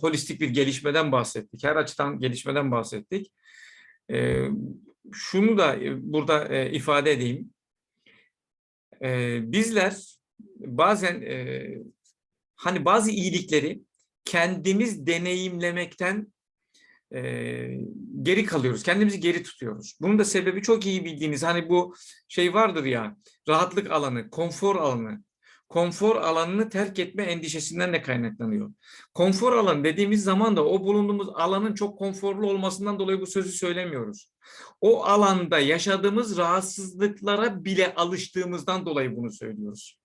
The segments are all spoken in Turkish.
holistik bir gelişmeden bahsettik. Her açıdan gelişmeden bahsettik. Ee, şunu da e, burada e, ifade edeyim. Ee, bizler bazen e, hani bazı iyilikleri kendimiz deneyimlemekten e, geri kalıyoruz. Kendimizi geri tutuyoruz. Bunun da sebebi çok iyi bildiğiniz hani bu şey vardır ya rahatlık alanı, konfor alanı. Konfor alanını terk etme endişesinden de kaynaklanıyor. Konfor alanı dediğimiz zaman da o bulunduğumuz alanın çok konforlu olmasından dolayı bu sözü söylemiyoruz. O alanda yaşadığımız rahatsızlıklara bile alıştığımızdan dolayı bunu söylüyoruz.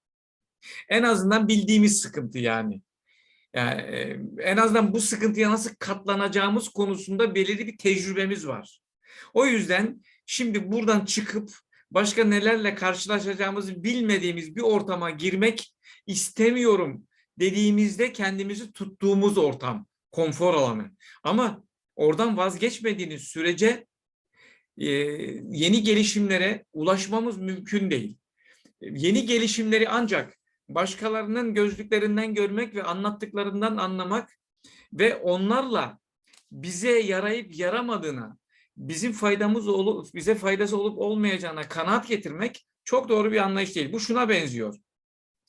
En azından bildiğimiz sıkıntı yani. Yani e, en azından bu sıkıntıya nasıl katlanacağımız konusunda belirli bir tecrübemiz var. O yüzden şimdi buradan çıkıp başka nelerle karşılaşacağımızı bilmediğimiz bir ortama girmek istemiyorum dediğimizde kendimizi tuttuğumuz ortam, konfor alanı. Ama oradan vazgeçmediğiniz sürece e, yeni gelişimlere ulaşmamız mümkün değil. Yeni gelişimleri ancak başkalarının gözlüklerinden görmek ve anlattıklarından anlamak ve onlarla bize yarayıp yaramadığına, bizim faydamız olup bize faydası olup olmayacağına kanaat getirmek çok doğru bir anlayış değil. Bu şuna benziyor.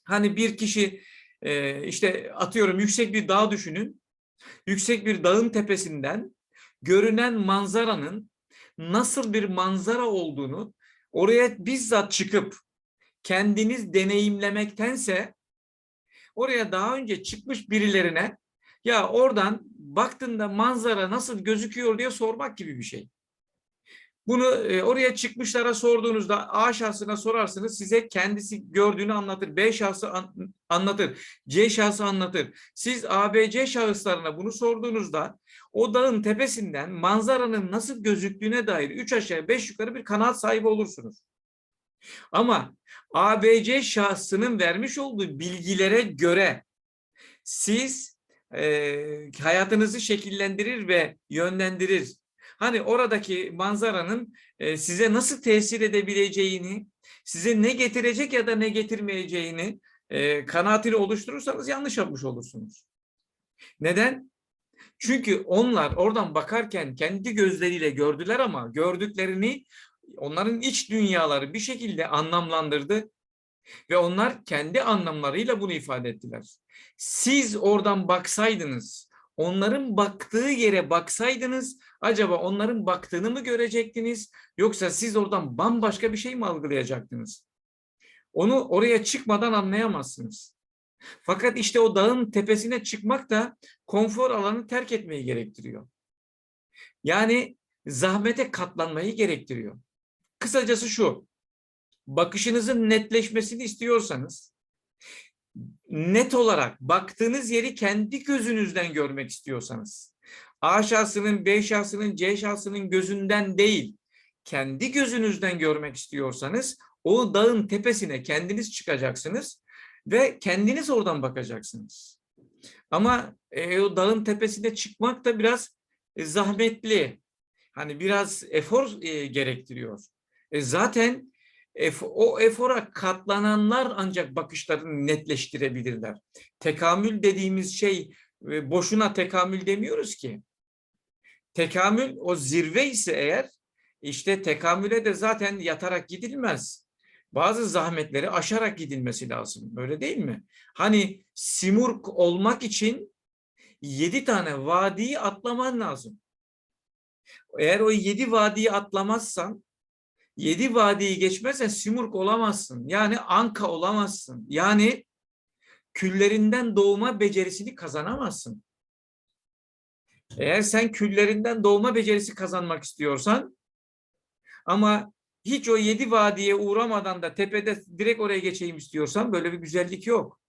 Hani bir kişi e, işte atıyorum yüksek bir dağ düşünün. Yüksek bir dağın tepesinden görünen manzaranın nasıl bir manzara olduğunu oraya bizzat çıkıp kendiniz deneyimlemektense oraya daha önce çıkmış birilerine ya oradan baktığında manzara nasıl gözüküyor diye sormak gibi bir şey. Bunu e, oraya çıkmışlara sorduğunuzda A şahsına sorarsınız size kendisi gördüğünü anlatır. B şahsı an, anlatır. C şahsı anlatır. Siz A, B, C şahıslarına bunu sorduğunuzda o dağın tepesinden manzaranın nasıl gözüktüğüne dair üç aşağı beş yukarı bir kanaat sahibi olursunuz. Ama ABC şahsının vermiş olduğu bilgilere göre siz e, hayatınızı şekillendirir ve yönlendirir. Hani oradaki manzaranın e, size nasıl tesir edebileceğini, size ne getirecek ya da ne getirmeyeceğini e, kanaatini oluşturursanız yanlış yapmış olursunuz. Neden? Çünkü onlar oradan bakarken kendi gözleriyle gördüler ama gördüklerini onların iç dünyaları bir şekilde anlamlandırdı ve onlar kendi anlamlarıyla bunu ifade ettiler. Siz oradan baksaydınız, onların baktığı yere baksaydınız acaba onların baktığını mı görecektiniz yoksa siz oradan bambaşka bir şey mi algılayacaktınız? Onu oraya çıkmadan anlayamazsınız. Fakat işte o dağın tepesine çıkmak da konfor alanı terk etmeyi gerektiriyor. Yani zahmete katlanmayı gerektiriyor. Kısacası şu, bakışınızın netleşmesini istiyorsanız, net olarak baktığınız yeri kendi gözünüzden görmek istiyorsanız, A şahsının, B şahsının, C şahsının gözünden değil, kendi gözünüzden görmek istiyorsanız, o dağın tepesine kendiniz çıkacaksınız ve kendiniz oradan bakacaksınız. Ama e, o dağın tepesine çıkmak da biraz e, zahmetli. Hani biraz efor e, gerektiriyor. E zaten o efora katlananlar ancak bakışlarını netleştirebilirler. Tekamül dediğimiz şey e, boşuna tekamül demiyoruz ki. Tekamül o zirve ise eğer işte tekamüle de zaten yatarak gidilmez. Bazı zahmetleri aşarak gidilmesi lazım. Öyle değil mi? Hani simurg olmak için yedi tane vadiyi atlaman lazım. Eğer o yedi vadiyi atlamazsan yedi vadiyi geçmezsen simurg olamazsın. Yani anka olamazsın. Yani küllerinden doğma becerisini kazanamazsın. Eğer sen küllerinden doğma becerisi kazanmak istiyorsan ama hiç o yedi vadiye uğramadan da tepede direkt oraya geçeyim istiyorsan böyle bir güzellik yok.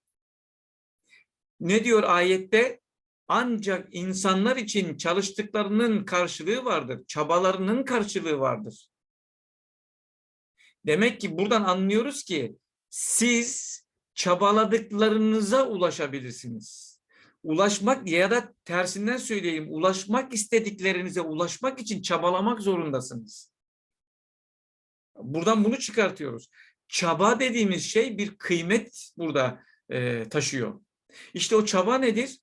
Ne diyor ayette? Ancak insanlar için çalıştıklarının karşılığı vardır. Çabalarının karşılığı vardır. Demek ki buradan anlıyoruz ki siz çabaladıklarınıza ulaşabilirsiniz. Ulaşmak ya da tersinden söyleyeyim ulaşmak istediklerinize ulaşmak için çabalamak zorundasınız. Buradan bunu çıkartıyoruz. Çaba dediğimiz şey bir kıymet burada e, taşıyor. İşte o çaba nedir?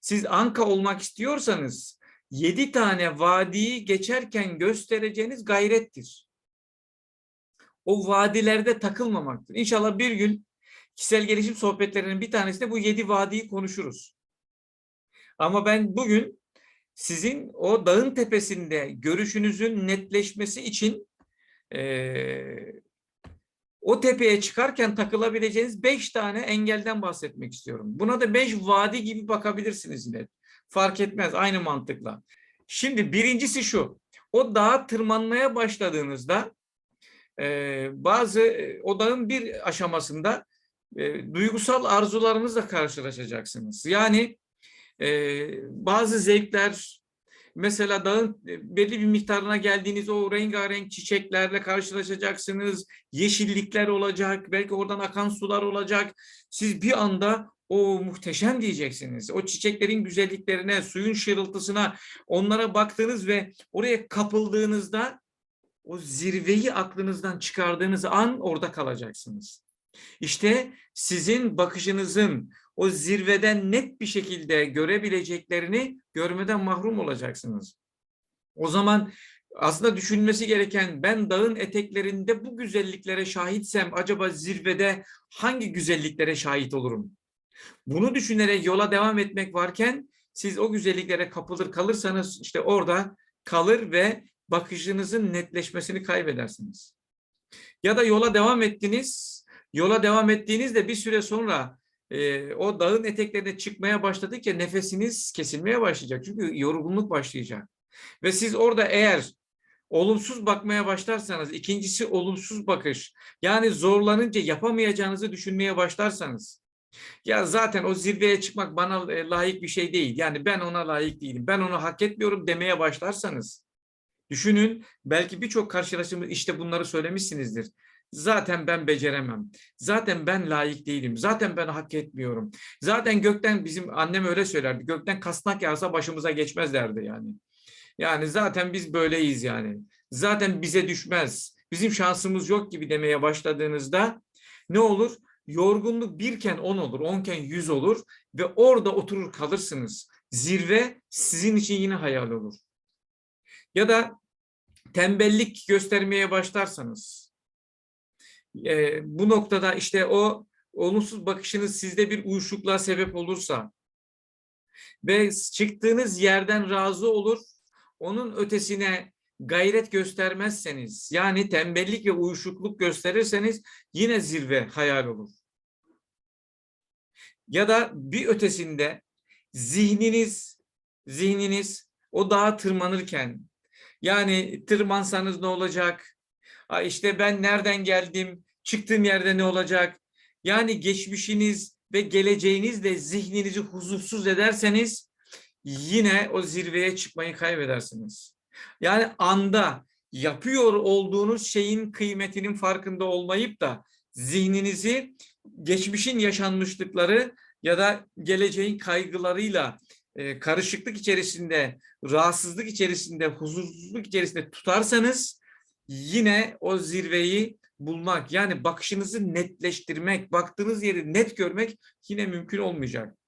siz anka olmak istiyorsanız yedi tane vadiyi geçerken göstereceğiniz gayrettir. O vadilerde takılmamaktır. İnşallah bir gün kişisel gelişim sohbetlerinin bir tanesinde bu yedi vadiyi konuşuruz. Ama ben bugün sizin o dağın tepesinde görüşünüzün netleşmesi için eee, o tepeye çıkarken takılabileceğiniz beş tane engelden bahsetmek istiyorum. Buna da beş vadi gibi bakabilirsiniz yine. Fark etmez aynı mantıkla. Şimdi birincisi şu. O dağa tırmanmaya başladığınızda eee, bazı e, o dağın bir aşamasında e, duygusal arzularınızla karşılaşacaksınız. Yani e, bazı zevkler mesela dağın belli bir miktarına geldiğiniz o rengarenk çiçeklerle karşılaşacaksınız. Yeşillikler olacak, belki oradan akan sular olacak. Siz bir anda o muhteşem diyeceksiniz. O çiçeklerin güzelliklerine, suyun şırıltısına, onlara baktığınız ve oraya kapıldığınızda o zirveyi aklınızdan çıkardığınız an orada kalacaksınız. İşte sizin bakışınızın o zirveden net bir şekilde görebileceklerini görmeden mahrum olacaksınız. O zaman aslında düşünmesi gereken ben dağın eteklerinde bu güzelliklere şahitsem acaba zirvede hangi güzelliklere şahit olurum? Bunu düşünerek yola devam etmek varken siz o güzelliklere kapılır kalırsanız işte orada kalır ve bakışınızın netleşmesini kaybedersiniz. Ya da yola devam ettiniz, yola devam ettiğinizde bir süre sonra e, o dağın eteklerine çıkmaya başladıkça nefesiniz kesilmeye başlayacak. Çünkü yorgunluk başlayacak. Ve siz orada eğer olumsuz bakmaya başlarsanız, ikincisi olumsuz bakış, yani zorlanınca yapamayacağınızı düşünmeye başlarsanız, ya zaten o zirveye çıkmak bana e, layık bir şey değil. Yani ben ona layık değilim. Ben onu hak etmiyorum demeye başlarsanız, düşünün belki birçok karşılaştığımız işte bunları söylemişsinizdir. Zaten ben beceremem. Zaten ben layık değilim. Zaten ben hak etmiyorum. Zaten gökten bizim annem öyle söylerdi. Gökten kasnak yağsa başımıza geçmez derdi yani. Yani zaten biz böyleyiz yani. Zaten bize düşmez. Bizim şansımız yok gibi demeye başladığınızda ne olur? Yorgunluk birken on olur, onken yüz olur ve orada oturur kalırsınız. Zirve sizin için yine hayal olur. Ya da tembellik göstermeye başlarsanız, e, bu noktada işte o olumsuz bakışınız sizde bir uyuşukluğa sebep olursa ve çıktığınız yerden razı olur, onun ötesine gayret göstermezseniz, yani tembellik ve uyuşukluk gösterirseniz yine zirve hayal olur. Ya da bir ötesinde zihniniz, zihniniz o dağa tırmanırken, yani tırmansanız ne olacak? İşte ben nereden geldim? Çıktığım yerde ne olacak? Yani geçmişiniz ve geleceğinizle zihninizi huzursuz ederseniz yine o zirveye çıkmayı kaybedersiniz. Yani anda yapıyor olduğunuz şeyin kıymetinin farkında olmayıp da zihninizi geçmişin yaşanmışlıkları ya da geleceğin kaygılarıyla e, karışıklık içerisinde, rahatsızlık içerisinde, huzursuzluk içerisinde tutarsanız yine o zirveyi bulmak yani bakışınızı netleştirmek, baktığınız yeri net görmek yine mümkün olmayacak.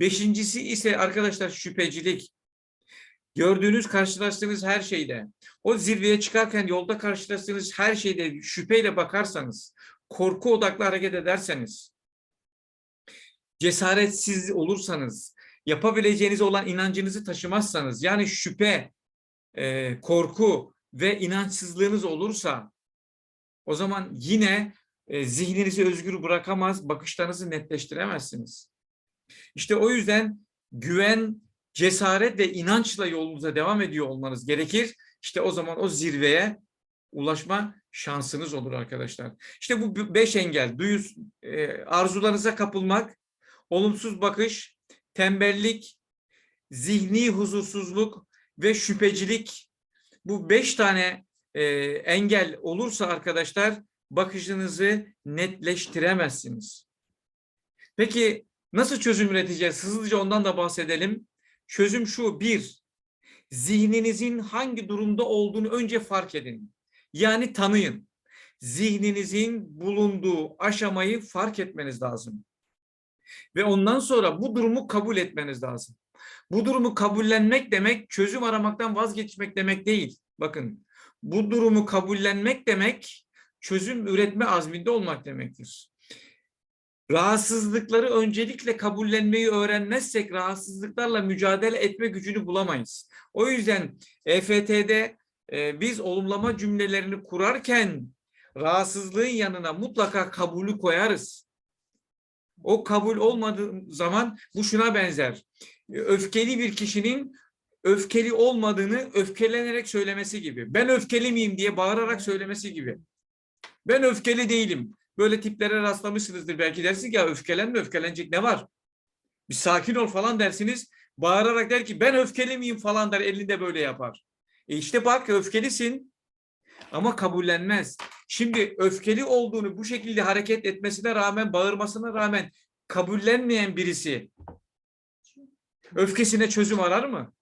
Beşincisi ise arkadaşlar şüphecilik. Gördüğünüz, karşılaştığınız her şeyde, o zirveye çıkarken yolda karşılaştığınız her şeyde şüpheyle bakarsanız, korku odaklı hareket ederseniz, cesaretsiz olursanız, yapabileceğiniz olan inancınızı taşımazsanız, yani şüphe, e, korku ve inançsızlığınız olursa, o zaman yine e, zihninizi özgür bırakamaz, bakışlarınızı netleştiremezsiniz. İşte o yüzden güven, cesaret ve inançla yolunuza devam ediyor olmanız gerekir. İşte o zaman o zirveye ulaşma şansınız olur arkadaşlar. İşte bu beş engel, duyus, e, arzularınıza kapılmak, olumsuz bakış, tembellik, zihni huzursuzluk ve şüphecilik. Bu beş tane e, engel olursa arkadaşlar bakışınızı netleştiremezsiniz. Peki nasıl çözüm üreteceğiz? Hızlıca ondan da bahsedelim. Çözüm şu, bir, zihninizin hangi durumda olduğunu önce fark edin. Yani tanıyın. Zihninizin bulunduğu aşamayı fark etmeniz lazım. Ve ondan sonra bu durumu kabul etmeniz lazım. Bu durumu kabullenmek demek çözüm aramaktan vazgeçmek demek değil. Bakın bu durumu kabullenmek demek çözüm üretme azminde olmak demektir. Rahatsızlıkları öncelikle kabullenmeyi öğrenmezsek rahatsızlıklarla mücadele etme gücünü bulamayız. O yüzden EFT'de e, biz olumlama cümlelerini kurarken rahatsızlığın yanına mutlaka kabulü koyarız. O kabul olmadığı zaman bu şuna benzer. Öfkeli bir kişinin öfkeli olmadığını öfkelenerek söylemesi gibi. Ben öfkeli miyim diye bağırarak söylemesi gibi. Ben öfkeli değilim. Böyle tiplere rastlamışsınızdır. Belki dersiniz ya öfkelenme öfkelenecek ne var? Bir sakin ol falan dersiniz. Bağırarak der ki ben öfkeli miyim falan der elinde böyle yapar. E işte bak öfkelisin ama kabullenmez. Şimdi öfkeli olduğunu bu şekilde hareket etmesine rağmen bağırmasına rağmen kabullenmeyen birisi öfkesine çözüm arar mı?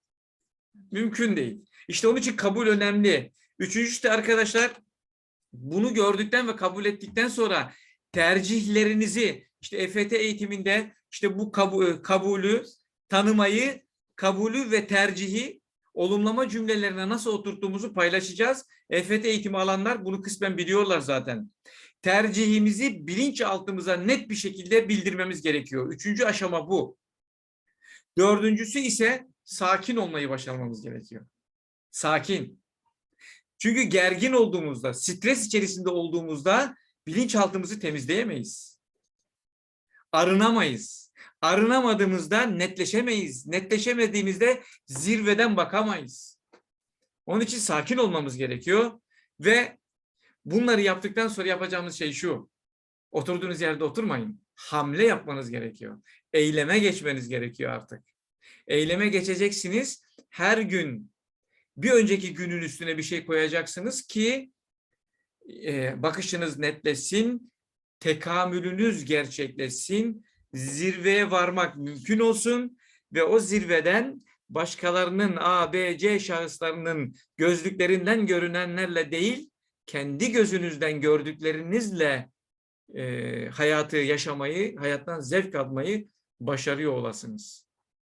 Mümkün değil. İşte onun için kabul önemli. Üçüncüsü de arkadaşlar bunu gördükten ve kabul ettikten sonra tercihlerinizi işte EFT eğitiminde işte bu kabul, kabulü tanımayı, kabulü ve tercihi olumlama cümlelerine nasıl oturttuğumuzu paylaşacağız. EFT eğitimi alanlar bunu kısmen biliyorlar zaten. Tercihimizi bilinçaltımıza net bir şekilde bildirmemiz gerekiyor. Üçüncü aşama bu. Dördüncüsü ise sakin olmayı başarmamız gerekiyor. Sakin. Çünkü gergin olduğumuzda, stres içerisinde olduğumuzda bilinçaltımızı temizleyemeyiz. Arınamayız. Arınamadığımızda netleşemeyiz. Netleşemediğimizde zirveden bakamayız. Onun için sakin olmamız gerekiyor ve bunları yaptıktan sonra yapacağımız şey şu. Oturduğunuz yerde oturmayın. Hamle yapmanız gerekiyor. Eyleme geçmeniz gerekiyor artık. Eyleme geçeceksiniz. Her gün bir önceki günün üstüne bir şey koyacaksınız ki e, bakışınız netleşsin, tekamülünüz gerçekleşsin, zirveye varmak mümkün olsun ve o zirveden başkalarının A, B, C şahıslarının gözlüklerinden görünenlerle değil, kendi gözünüzden gördüklerinizle e, hayatı yaşamayı, hayattan zevk almayı başarıyor olasınız.